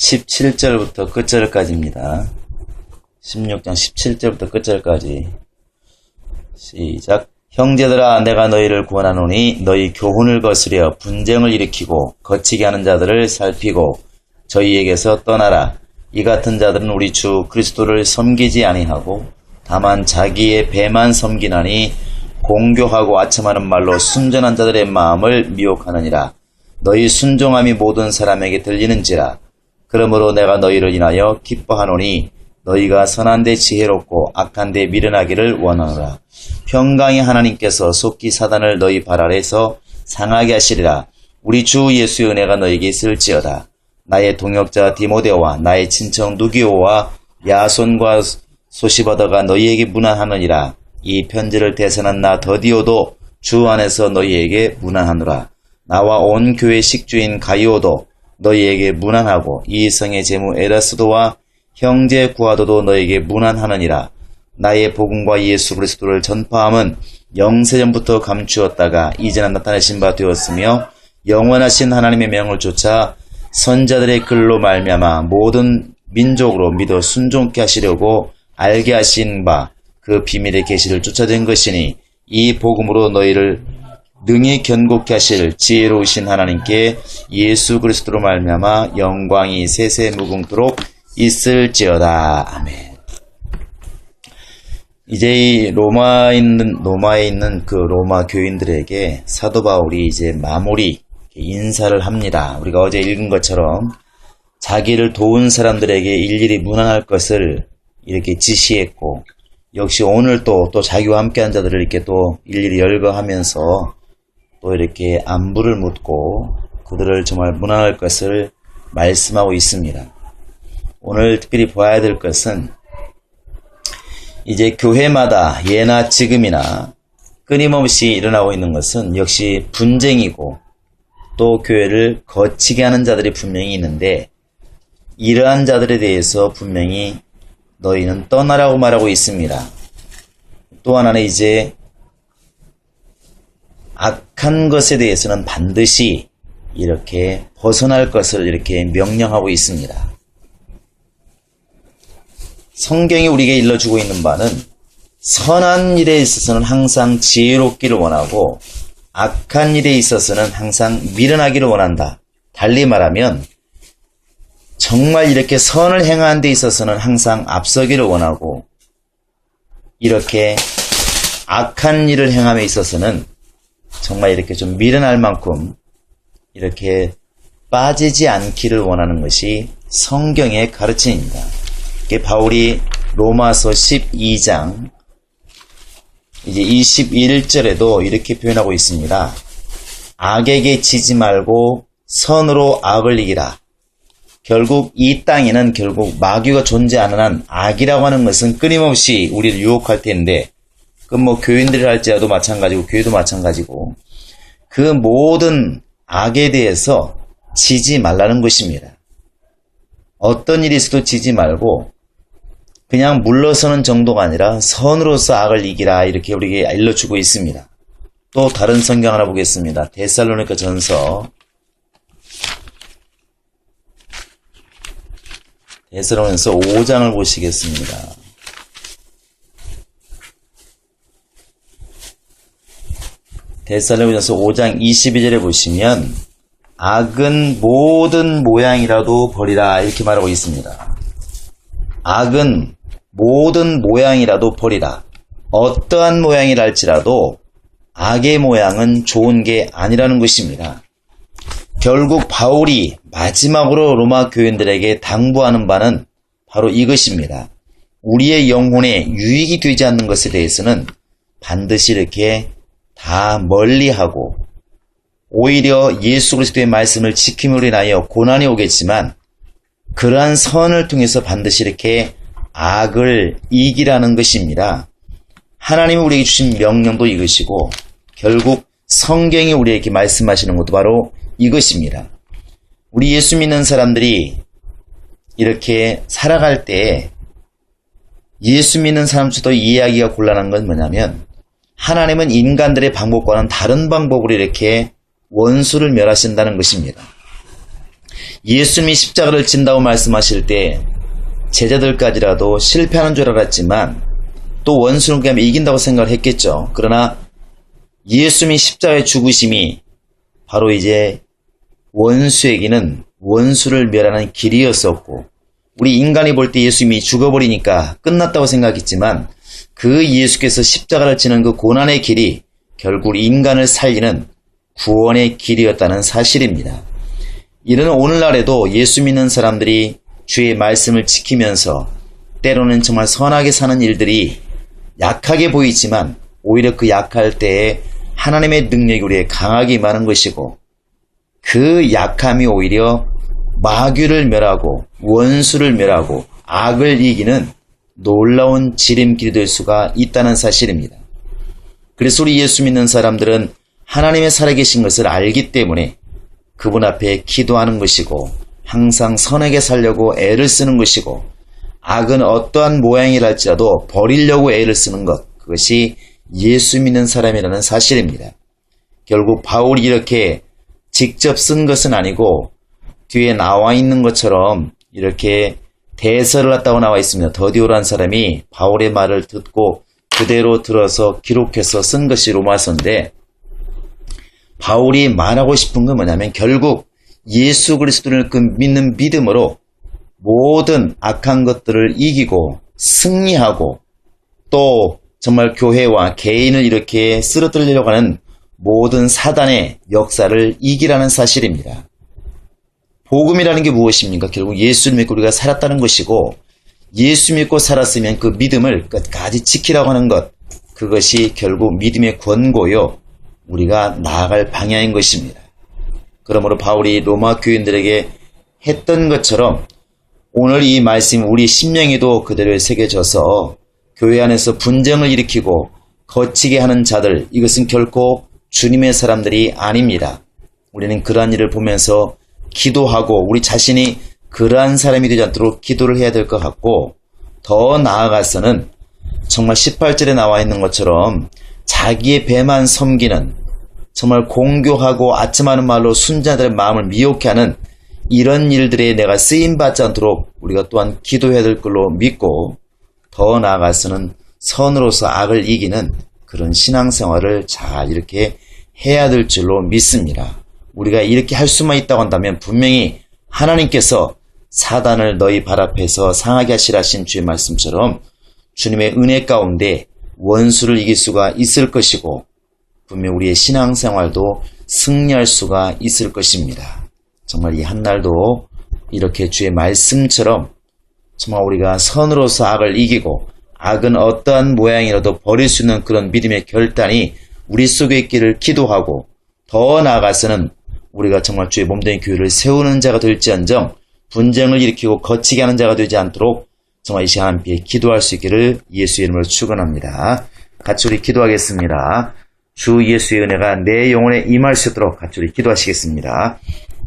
17절부터 끝절까지입니다. 16장 17절부터 끝절까지. 시작. 형제들아 내가 너희를 구원하노니 너희 교훈을 거스려 분쟁을 일으키고 거치게 하는 자들을 살피고 저희에게서 떠나라. 이 같은 자들은 우리 주 그리스도를 섬기지 아니하고 다만 자기의 배만 섬기나니 공교하고 아첨하는 말로 순전한 자들의 마음을 미혹하느니라. 너희 순종함이 모든 사람에게 들리는지라. 그러므로 내가 너희를 인하여 기뻐하노니 너희가 선한 데 지혜롭고 악한 데 미련하기를 원하노라. 평강의 하나님께서 속기 사단을 너희 발 아래서 상하게 하시리라. 우리 주 예수의 은혜가 너에게 있을지어다. 나의 동역자 디모데와 나의 친척 누기오와 야손과 소시바더가 너희에게 문안하느니라. 이 편지를 대선한 나 더디오도 주 안에서 너희에게 문안하노라. 나와 온 교회 식주인 가이오도 너희에게 문안하고 이 성의 제무 에라스도와 형제 구하도도 너에게 문안하느니라. 나의 복음과 예수 그리스도를 전파함은 영세전부터 감추었다가 이제는 나타내신 바 되었으며 영원하신 하나님의 명을 쫓아 선자들의 글로 말미암아 모든 민족으로 믿어 순종케 하시려고 알게 하신 바 그 비밀의 계시를 쫓아낸 것이니 이 복음으로 너희를 능히 견고케 하실 지혜로우신 하나님께 예수 그리스도로 말미암아 영광이 세세 무궁토록 있을지어다. 아멘. 이제 이 로마에 있는 로마에 있는 그 로마 교인들에게 사도 바울이 이제 마무리 인사를 합니다. 우리가 어제 읽은 것처럼 자기를 도운 사람들에게 일일이 문안할 것을 이렇게 지시했고 역시 오늘 또또 자기와 함께한 자들을 이렇게 또 일일이 열거하면서 또 이렇게 안부를 묻고 그들을 정말 문안할 것을 말씀하고 있습니다. 오늘 특별히 보아야 될 것은 이제 교회마다 예나 지금이나 끊임없이 일어나고 있는 것은 역시 분쟁이고 또 교회를 거치게 하는 자들이 분명히 있는데 이러한 자들에 대해서 분명히 너희는 떠나라고 말하고 있습니다. 또 하나는 이제 악한 것에 대해서는 반드시 이렇게 벗어날 것을 이렇게 명령하고 있습니다. 성경이 우리에게 일러주고 있는 바는 선한 일에 있어서는 항상 지혜롭기를 원하고 악한 일에 있어서는 항상 미련하기를 원한다. 달리 말하면 정말 이렇게 선을 행하는 데 있어서는 항상 앞서기를 원하고 이렇게 악한 일을 행함에 있어서는 정말 이렇게 좀 미련할 만큼 이렇게 빠지지 않기를 원하는 것이 성경의 가르침입니다. 이게 바울이 로마서 12장 이제 21절에도 이렇게 표현하고 있습니다. 악에게 지지 말고 선으로 악을 이기라. 결국 이 땅에는 결국 마귀가 존재하는 한 악이라고 하는 것은 끊임없이 우리를 유혹할 텐데 그뭐 교인들이 할지라도 마찬가지고 교회도 마찬가지고 그 모든 악에 대해서 지지 말라는 것입니다. 어떤 일이 있어도 지지 말고 그냥 물러서는 정도가 아니라 선으로서 악을 이기라 이렇게 우리에게 일러주고 있습니다. 또 다른 성경 하나 보겠습니다. 데살로니가 전서 데살로니서 5장을 보시겠습니다. 데살로니가서 5장 22절에 보시면 악은 모든 모양이라도 버리라 이렇게 말하고 있습니다. 악은 모든 모양이라도 버리라. 어떠한 모양이랄지라도 악의 모양은 좋은 게 아니라는 것입니다. 결국 바울이 마지막으로 로마 교인들에게 당부하는 바는 바로 이것입니다. 우리의 영혼에 유익이 되지 않는 것에 대해서는 반드시 이렇게 다 멀리하고 오히려 예수 그리스도의 말씀을 지킴으로 인하여 고난이 오겠지만 그러한 선을 통해서 반드시 이렇게 악을 이기라는 것입니다. 하나님이 우리에게 주신 명령도 이것이고 결국 성경이 우리에게 말씀하시는 것도 바로 이것입니다. 우리 예수 믿는 사람들이 이렇게 살아갈 때 예수 믿는 사람들도 이해하기가 곤란한 건 뭐냐면 하나님은 인간들의 방법과는 다른 방법으로 이렇게 원수를 멸하신다는 것입니다. 예수님이 십자가를 진다고 말씀하실 때 제자들까지라도 실패하는 줄 알았지만 또 원수는 그냥 이긴다고 생각을 했겠죠. 그러나 예수님이 십자가의 죽으심이 바로 이제 원수에게는 원수를 멸하는 길이었었고 우리 인간이 볼 때 예수님이 죽어버리니까 끝났다고 생각했지만 그 예수께서 십자가를 지는 그 고난의 길이 결국 인간을 살리는 구원의 길이었다는 사실입니다. 이는 오늘날에도 예수 믿는 사람들이 주의 말씀을 지키면서 때로는 정말 선하게 사는 일들이 약하게 보이지만 오히려 그 약할 때에 하나님의 능력이 우리에 강하게 임하는 것이고 그 약함이 오히려 마귀를 멸하고 원수를 멸하고 악을 이기는 놀라운 지름길이 될 수가 있다는 사실입니다. 그래서 우리 예수 믿는 사람들은 하나님의 살아계신 것을 알기 때문에 그분 앞에 기도하는 것이고 항상 선하게 살려고 애를 쓰는 것이고 악은 어떠한 모양이랄지라도 버리려고 애를 쓰는 것 그것이 예수 믿는 사람이라는 사실입니다. 결국 바울이 이렇게 직접 쓴 것은 아니고 뒤에 나와 있는 것처럼 이렇게 대서를 했다고 나와 있습니다. 더디오란 사람이 바울의 말을 듣고 그대로 들어서 기록해서 쓴 것이 로마서인데 바울이 말하고 싶은 건 뭐냐면 결국 예수 그리스도를 그 믿는 믿음으로 모든 악한 것들을 이기고 승리하고 또 정말 교회와 개인을 이렇게 쓰러뜨리려고 하는 모든 사단의 역사를 이기라는 사실입니다. 복음이라는 게 무엇입니까? 결국 예수를 믿고 우리가 살았다는 것이고 예수 믿고 살았으면 그 믿음을 끝까지 지키라고 하는 것 그것이 결국 믿음의 권고요. 우리가 나아갈 방향인 것입니다. 그러므로 바울이 로마 교인들에게 했던 것처럼 오늘 이 말씀 우리 심령에도 그대로 새겨져서 교회 안에서 분쟁을 일으키고 거치게 하는 자들 이것은 결코 주님의 사람들이 아닙니다. 우리는 그러한 일을 보면서 기도하고 우리 자신이 그러한 사람이 되지 않도록 기도를 해야 될 것 같고 더 나아가서는 정말 18절에 나와 있는 것처럼 자기의 배만 섬기는 정말 공교하고 아첨하는 말로 순자들의 마음을 미혹해 하는 이런 일들에 내가 쓰임 받지 않도록 우리가 또한 기도해야 될 걸로 믿고 더 나아가서는 선으로서 악을 이기는 그런 신앙생활을 잘 이렇게 해야 될 줄로 믿습니다. 우리가 이렇게 할 수만 있다고 한다면 분명히 하나님께서 사단을 너희 발 앞에서 상하게 하시라 하신 주의 말씀처럼 주님의 은혜 가운데 원수를 이길 수가 있을 것이고 분명 우리의 신앙생활도 승리할 수가 있을 것입니다. 정말 이 한날도 이렇게 주의 말씀처럼 정말 우리가 선으로서 악을 이기고 악은 어떠한 모양이라도 버릴 수 있는 그런 믿음의 결단이 우리 속에 있기를 기도하고 더 나아가서는 우리가 정말 주의 몸된 교회를 세우는 자가 될지언정 분쟁을 일으키고 거치게 하는 자가 되지 않도록 정말 이 시간 함께 기도할 수 있기를 예수의 이름으로 축원합니다. 같이 우리 기도하겠습니다. 주 예수의 은혜가 내 영혼에 임할 수 있도록 같이 우리 기도하시겠습니다.